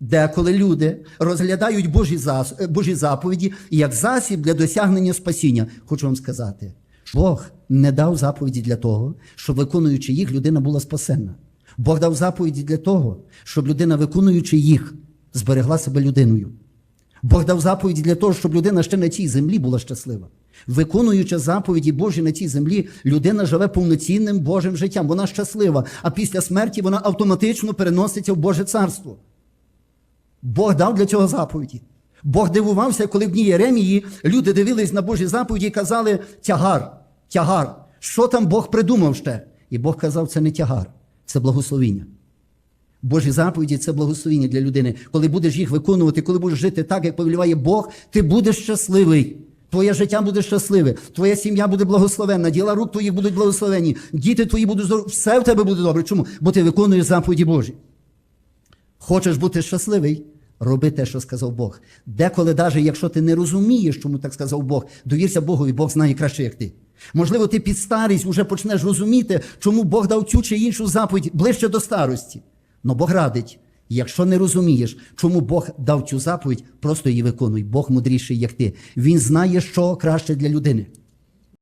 Деколи люди розглядають Божі, зас... Божі заповіді як засіб для досягнення спасіння. Хочу вам сказати, Бог не дав заповіді для того, щоб виконуючи їх, людина була спасенна. Бог дав заповіді для того, щоб людина, виконуючи їх, зберегла себе людиною. Бог дав заповіді для того, щоб людина ще на цій землі була щаслива. Виконуючи заповіді Божі на цій землі, людина живе повноцінним Божим життям. Вона щаслива, а після смерті вона автоматично переноситься в Боже царство. Бог дав для цього заповіді. Бог дивувався, коли в дні Єремії люди дивились на Божі заповіді і казали тягар, тягар. Що там Бог придумав ще? І Бог казав, це не тягар, це благословіння. Божі заповіді це благословіння для людини. Коли будеш їх виконувати, коли будеш жити так, як повеліває Бог, ти будеш щасливий. Твоє життя буде щасливе, твоя сім'я буде благословенна, діла рук твоїх будуть благословені, діти твої будуть здорові, все в тебе буде добре. Чому? Бо ти виконуєш заповіді Божі. Хочеш бути щасливий? Роби те, що сказав Бог. Деколи, навіть якщо ти не розумієш, чому так сказав Бог, довірся Богові, Бог знає краще, як ти. Можливо, ти під старість вже почнеш розуміти, чому Бог дав цю чи іншу заповідь ближче до старості. Но Бог радить, якщо не розумієш, чому Бог дав цю заповідь, просто її виконуй. Бог мудріший, як ти. Він знає, що краще для людини.